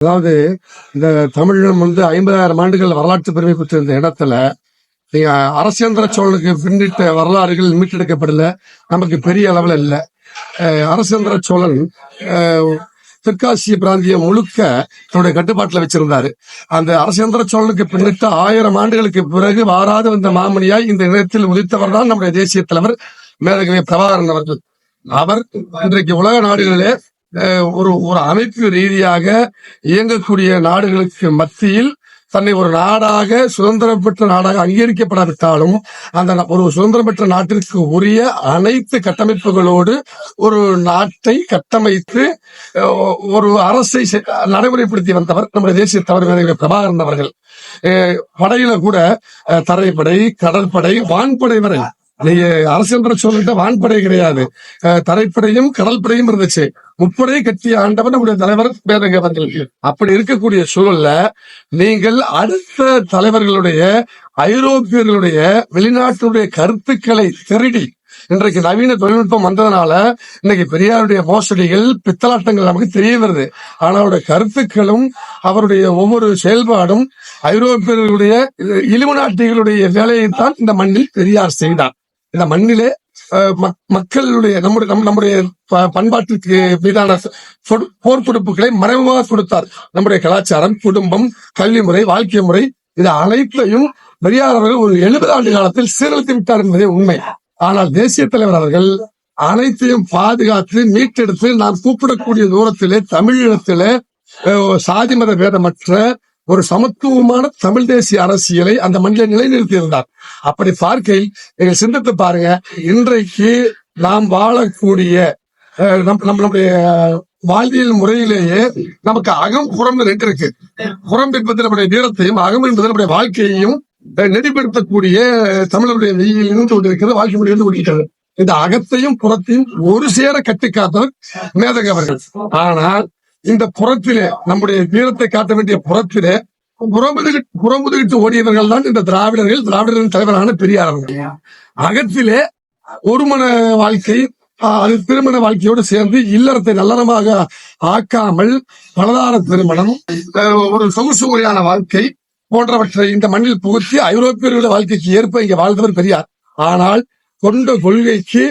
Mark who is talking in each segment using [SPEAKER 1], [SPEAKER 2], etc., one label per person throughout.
[SPEAKER 1] அதாவது இந்த தமிழம் வந்து ஐம்பதாயிரம் ஆண்டுகள் வரலாற்று பெருமை பெற்றிருந்த இடத்துல நீங்க அரசேந்திர சோழனுக்கு பின்னிட்ட வரலாறுகள் மீட்டெடுக்கப்படல நமக்கு பெரிய அளவுல இல்ல. அரசேந்திர சோழன் தெற்காசிய பிராந்தியம் முழுக்க தன்னுடைய கட்டுப்பாட்டுல வச்சிருந்தாரு. அந்த அரசேந்திர சோழனுக்கு பின்னிட்ட ஆயிரம் ஆண்டுகளுக்கு பிறகு வாராது வந்த மாமணியாய் இந்த இடத்தில் உதித்தவர் தான் நம்முடைய தேசிய தலைவர் மேலகவி பிரபாகரன் அவர்கள். அவர் இன்றைக்கு உலக நாடுகளிலே ஒரு ஒரு அமைப்பு ரீதியாக இயங்கக்கூடிய நாடுகளுக்கு மத்தியில் தன்னை ஒரு நாடாக சுதந்திரம் பெற்ற நாடாக அங்கீகரிக்கப்படாவிட்டாலும் அந்த ஒரு சுதந்திரம் பெற்ற நாட்டிற்கு உரிய அனைத்து கட்டமைப்புகளோடு ஒரு நாட்டை கட்டமைத்து ஒரு அரசை நடைமுறைப்படுத்தி வந்தவர் நம்முடைய தேசிய தலைவர் பிரபாகரன் அவர்கள். படையில கூட தரைப்படை கடற்படை வான்படை வரை நீங்க அரசியல் சொல்லிட்ட வான்படை கிடையாது. அஹ், தரைப்படையும் கடற்படையும் இருந்துச்சு. முப்படை கட்டிய ஆண்டவர் நம்முடைய தலைவர் பேரங்க அப்படி இருக்கக்கூடிய சூழல்ல நீங்கள் அடுத்த தலைவர்களுடைய ஐரோப்பியர்களுடைய வெளிநாட்டுடைய கருத்துக்களை திருடி இன்றைக்கு நவீன தொழில்நுட்பம் வந்ததுனால இன்னைக்கு பெரியாருடைய மோசடிகள் பித்தலாட்டங்கள் நமக்கு தெரிய வருது. ஆனா அவருடைய கருத்துக்களும் அவருடைய ஒவ்வொரு செயல்பாடும் ஐரோப்பியர்களுடைய இலுமநாட்டிகளுடைய வேலையைத்தான் இந்த மண்ணில் பெரியார் செய்தார். இந்த மண்ணிலே அஹ், மக்களுடைய நம்முடைய நம்- நம்முடைய ப- பண்பாட்டிற்கு மீதான போர் கொடுப்புகளை மறைமுகமாக கொடுத்தார் நம்முடைய கலாச்சாரம் குடும்பம் கல்வி முறை வாழ்க்கை முறை இது அனைத்தையும் பெரியார் அவர்கள் ஒரு எழுபது ஆண்டு காலத்தில் சீரழித்து விட்டார் என்பதே உண்மை. ஆனால் தேசிய தலைவர் அவர்கள் அனைத்தையும் பாதுகாத்து மீட்டெடுத்து நாம் கூப்பிடக்கூடிய தூரத்திலே தமிழீழத்திலே சாதி மத பேதமற்ற ஒரு சமத்துவமான தமிழ் தேசிய அரசியலை அந்த மண்ணில் நிலைநிறுத்தி இருந்தார் அப்படி பார்க்கையில் எங்க சிந்தித்து பாருங்க இன்றைக்கு நாம் வாழக்கூடிய அஹ், நம் வாழ்வியல் முறையிலேயே நமக்கு அகம் புறம் ரெண்டு இருக்கு. புறம் என்பது நம்முடைய வீரத்தையும் அகம் என்பது நம்முடைய வாழ்க்கையையும் நெறிப்படுத்தக்கூடிய தமிழருடைய வெயில் இருந்து கொண்டிருக்கிறது வாழ்க்கை முடிந்து கொண்டிருக்கிறது. இந்த அகத்தையும் புறத்தையும் ஒரு சேர கட்டிக்காத்தவர் மேதகவர்கள். ஆனால் இந்த புறத்திலே நம்முடைய வீரத்தை காட்ட வேண்டிய புறத்திலே புறமுதுகு புறமுதுகிட்டு ஓடியவர்கள் தான் இந்த திராவிடர்கள். திராவிடரின் தலைவரான பெரியார் அவர்கள். அகத்திலே ஒருமன வாழ்க்கை அது திருமண வாழ்க்கையோடு சேர்ந்து இல்லறத்தை நல்லறமாக ஆக்காமல் பலதார திருமணம் ஒரு சொகுசு முறையான வாழ்க்கை போன்றவற்றை இந்த மண்ணில் புகுத்தி ஐரோப்பியர்களுடைய வாழ்க்கைக்கு ஏற்ப இங்கே வாழ்ந்தவர் பெரியார். ஆனால் கொண்ட கொள்கைக்கு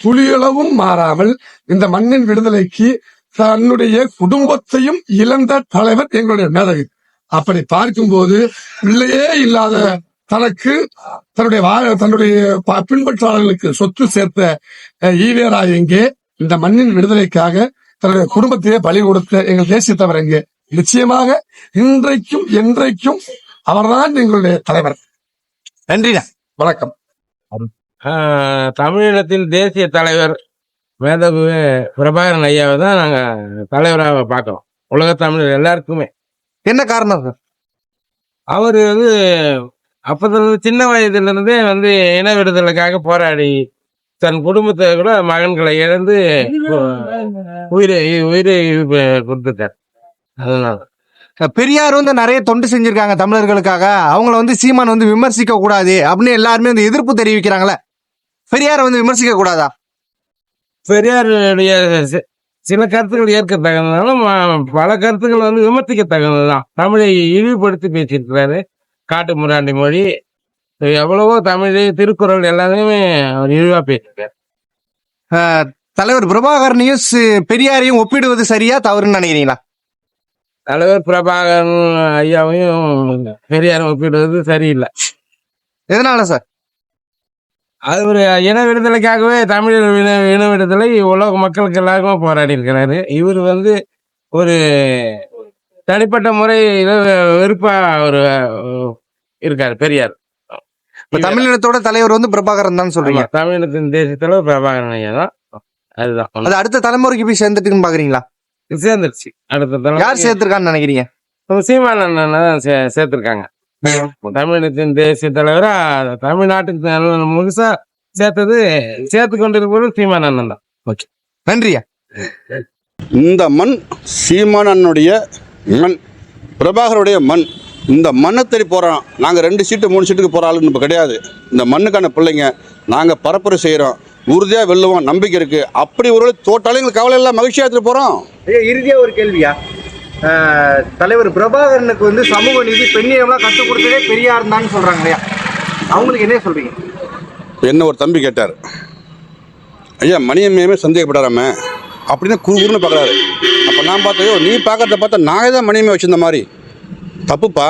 [SPEAKER 1] துளியளவும் மாறாமல் இந்த மண்ணின் விடுதலைக்கு தன்னுடைய குடும்பத்தையும் இழந்த தலைவர் எங்களுடைய மேதவி அப்படி பார்க்கும்போது பிள்ளையே இல்லாத தனக்கு தன்னுடைய தன்னுடைய பின்பற்றாளர்களுக்கு சொத்து சேர்த்த ஈவேரா எங்கே? இந்த மண்ணின் விடுதலைக்காக தன்னுடைய குடும்பத்தையே பலி கொடுத்த எங்கள் தேசியத்தவர் எங்கே? நிச்சயமாக இன்றைக்கும் என்றைக்கும் அவர்தான் எங்களுடைய தலைவர்.
[SPEAKER 2] நன்றிண்ணா
[SPEAKER 1] வணக்கம்.
[SPEAKER 3] ஆஹ் தமிழீழத்தின் தேசிய தலைவர் மேதகு பிரபாகரன் ஐயாவை தான் நாங்கள் தலைவராக பார்க்கிறோம் உலக தமிழர் எல்லாருக்குமே.
[SPEAKER 2] என்ன காரணம் சார்?
[SPEAKER 3] அவர் வந்து அப்போது சின்ன வயதிலிருந்தே வந்து இன விடுதலைக்காக போராடி தன் குடும்பத்தை கூட மகன்களை இழந்து உயிரை உயிரை கொடுத்துட்டார். அதனால.
[SPEAKER 2] பெரியார் வந்து நிறைய தொண்டு செஞ்சிருக்காங்க தமிழர்களுக்காக. அவங்கள வந்து சீமான் வந்து விமர்சிக்க கூடாது அப்படின்னு எல்லாருமே வந்து எதிர்ப்பு தெரிவிக்கிறாங்களே. பெரியாரை வந்து விமர்சிக்க கூடாதா
[SPEAKER 3] பெரியாருடைய சில கருத்துக்கள் ஏற்கத்தகுந்ததாலும் ம- பல கருத்துக்கள் வந்து விமர்சிக்கத்தகுந்ததுதான். தமிழை இழிவுபடுத்தி பேசியிருக்கிறாரு காட்டு முராண்டி மொழி. எவ்வளவோ தமிழ் திருக்குறள் எல்லாத்தையுமே அவர் இழிவா பேசியிருக்காரு.
[SPEAKER 2] தலைவர் பிரபாகரனையும் பெரியாரையும் ஒப்பிடுவது சரியா தவறுன்னு நினைக்கிறீங்களா?
[SPEAKER 3] தலைவர் பிரபாகரன் ஐயாவையும் பெரியாரும் ஒப்பிடுவது சரியில்லை.
[SPEAKER 2] எதனால சார்?
[SPEAKER 3] அது ஒரு இன விடுதலைக்காகவே தமிழர் இன இன விடுதலை உலக மக்களுக்கு எல்லாருக்குமே போராடி இருக்கிறாரு. இவர் வந்து ஒரு தனிப்பட்ட முறையில வெறுப்பா ஒரு இருக்காரு பெரியார்.
[SPEAKER 2] இப்ப தமிழினத்தோட தலைவர் வந்து பிரபாகரன் தான் சொல்றீங்க.
[SPEAKER 3] ஆமா, தமிழகத்தின் தேசியத்துல பிரபாகரன் ஐயா தான். அதுதான்.
[SPEAKER 2] அது அடுத்த தலைமுறைக்கு போய் சேர்ந்துட்டுன்னு பாக்குறீங்களா?
[SPEAKER 3] சேர்ந்துருச்சு. அடுத்த
[SPEAKER 2] யார்
[SPEAKER 3] தலைமுறை
[SPEAKER 2] சேர்த்திருக்கான்னு நினைக்கிறீங்க?
[SPEAKER 3] நம்ம சீமான் அண்ணனை தான் சே- சேர்த்திருக்காங்க. தமிழகத்தின் தேசிய தலைவரா தமிழ்நாட்டுக்கு முழுசா சேர்த்தது சேர்த்து கொண்டிருப்பது சீமான் அண்ணன் தான்.
[SPEAKER 2] நன்றியா
[SPEAKER 4] இந்த மண் சீமானனுடைய மண் பிரபாகருடைய மண் இந்த மண்ணை தேடி போகிறோம் நாங்கள் ரெண்டு சீட்டு மூணு சீட்டுக்கு போகிற ஆளுன்னு இப்போ கிடையாது. இந்த மண்ணுக்கான பிள்ளைங்க நாங்கள் பரப்புரை செய்கிறோம் உறுதியாக வெல்லுவோம் நம்பிக்கை இருக்குது அப்படி ஒரு தோட்டாலும் எங்களுக்கு கவலை இல்லை மகிழ்ச்சியாக எடுத்துகிட்டு போகிறோம்
[SPEAKER 2] இறுதியா ஒரு கேள்வியா? தலைவர் பிரபாகரனுக்கு வந்து சமூக நீதி பெண்ணியம்லாம் கற்றுக் கொடுத்ததே பெரியார் தான் சொல்கிறாங்க இல்லையா? அவங்களுக்கு என்ன சொல்றீங்க?
[SPEAKER 4] என்ன ஒரு தம்பி கேட்டார். ஐயா மணியம்மையுமே சந்தேகப்படாராம அப்படின்னு குறுகுறுன்னு பார்க்குறாரு. அப்போ நான் பார்த்தேன் நீ பார்க்கறத பார்த்தா நானே தான் மணியம்மை வச்சிருந்த மாதிரி. தப்புப்பா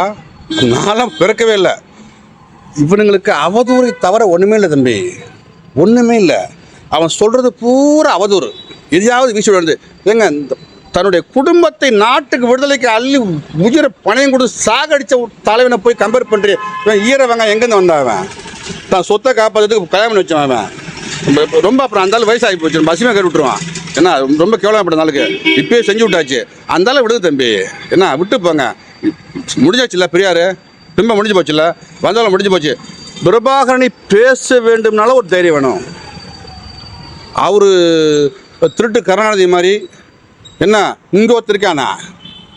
[SPEAKER 4] நான்லாம் பிறக்கவே இல்லை. இவனுங்களுக்கு அவதூறு தவிர ஒன்றுமே இல்லை தம்பி. ஒன்றுமே இல்லை. அவன் சொல்கிறது பூரா அவதூறு. எதையாவது வீசி விழுந்து ஏங்க இந்த தன்னுடைய குடும்பத்தை நாட்டுக்கு விடுதலைக்கு அள்ளி உயிரை பணையம் கொடுத்து சாகடித்த தலைவனை போய் கம்பேர் பண்ணுறேன் இவன் ஈரவங்க எங்கேருந்து வந்தான் அவன்? தான் சொத்தை காப்பாற்றுறதுக்கு கல்யாணம் பண்ணி வச்சான் அவன். ரொம்ப- ரொம்ப அப்புறம் அந்தாலும் வயசாகி போச்சு. பசுமே கட்டி விட்டுருவான். என்ன ரொம்ப கேவலப்பட்ட நாளுக்கு இப்பயே செஞ்சு விட்டாச்சு. அந்தாலும் விடுது தம்பி. என்ன விட்டு போங்க. முடிஞ்சாச்சுல்ல பெரியார்? திரும்ப முடிஞ்சு போச்சுல்ல வந்தாலும் முடிஞ்சு போச்சு. பிரபாகரனை பேச வேண்டும்னால ஒரு தைரியம் வேணும். அவர் திருட்டு கருணாநிதி மாதிரி என்ன இங்கே ஒருத்தருக்கானா?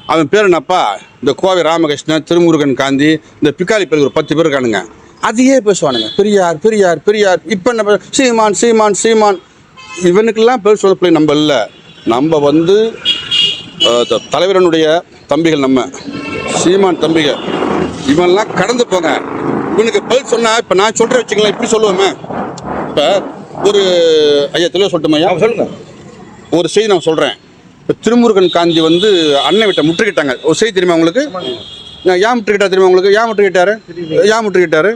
[SPEAKER 4] அவன் பேர் என்னப்பா? இந்த கோவை ராமகிருஷ்ணன் திருமுருகன் காந்தி இந்த பிக்காலி பேர் ஒரு பத்து பேர் இருக்கானுங்க. அதையே பேசுவானுங்க. பெரியார் பெரியார் பெரியார். இப்போ என்ன பே- சீமான் சீமான் சீமான். இவனுக்கெல்லாம் பேர் சொல்ல போய் நம்ம இல்லை. நம்ம வந்து தலைவரனுடைய தம்பிகள் நம்ம. சீமான் தம்பிகள். இவன்லாம் கடந்து போங்க. இவனுக்கு பதில் சொன்னா இப்போ நான் சொல்கிறேன் வச்சுங்களேன் இப்படி சொல்லுவேமே. இப்போ ஒரு ஐயா தெளிவாக சொல்லட்டுமா ஐயா?
[SPEAKER 2] சொல்லுங்க.
[SPEAKER 4] ஒரு செய்தி நான் சொல்கிறேன் திருமுருகன் காந்தி வந்து அண்ணன் விட்ட முற்றுகிட்டாங்க. ஒரு செய்தி தெரியுமா உங்களுக்கு? நான் ஏன் முற்றுகிட்டா தெரியுமா உங்களுக்கு? ஏன் முற்றுகிட்டாரு? ஏன் முற்றுகிட்டாரு?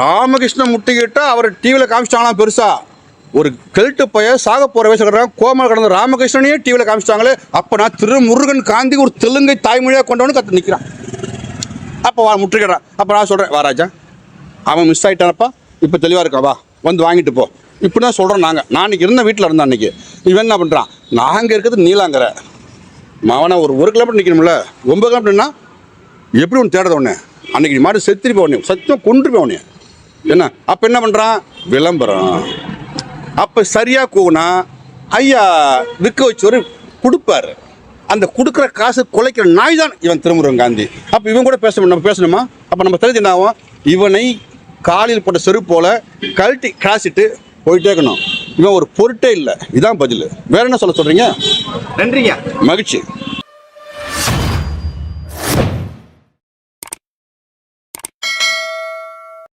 [SPEAKER 4] ராமகிருஷ்ணன் முற்றுகிட்டா அவர் டிவியில் காமிச்சிட்டாங்களாம் பெருசாக ஒரு கெல்ட்டு பைய சாக போகிற வயசு இருக்கிறாங்க கோமல் கடந்த ராமகிருஷ்ணனையே டிவியில் காமிச்சிட்டாங்களே அப்போ நான் திருமுருகன் காந்தி ஒரு தெலுங்கை தாய்மொழியாக கொண்டவனு கற்று நிற்கிறான் அப்போ வா முற்றுகிறான் அப்போ நான் சொல்கிறேன் வா ராஜா. அவன் மிஸ் ஆகிட்டானப்பா இப்போ தெளிவாக இருக்கா வா. வந்து வாங்கிட்டு போ. இப்படி தான் சொல்கிறோம் நாங்கள் நான் அன்றைக்கி இருந்த வீட்டில் இருந்தேன் அன்றைக்கி இவன் என்ன பண்ணுறான் நாங்கள் இருக்கிறது நீலாங்கரை. அவனை ஒரு ஒரு கிலோமீட்டர் நிற்கணும்ல ஒம்பது கிலோமீட்டர்னா எப்படி ஒன்று தேடுறது ஒன்று அன்றைக்கி நீ மாட்டு செத்துருப்ப உடனே சத்தியம் கொண்டு உடனே என்ன? அப்போ என்ன பண்ணுறான் விளம்பரம். அப்போ சரியாக கூனா ஐயா விற்க வச்சவர் கொடுப்பாரு. அந்த கொடுக்குற காசு குலைக்கிற நாய் தான் இவன் திருமுருகன் காந்தி. அப்போ இவன் கூட பேச நம்ம பேசணுமா? அப்போ நம்ம தெரிஞ்சு என்ன ஆகும்? இவனை காலில் போட்ட செருப்பு கழட்டி கிளாசிட்டு போயிட்டே இருக்கணும் இவன் ஒரு பொருட்டே இல்லை. இதான் பதில். வேற என்ன சொல்ல சொல்கிறீங்க
[SPEAKER 2] நன்றிங்க.
[SPEAKER 4] மகிழ்ச்சி.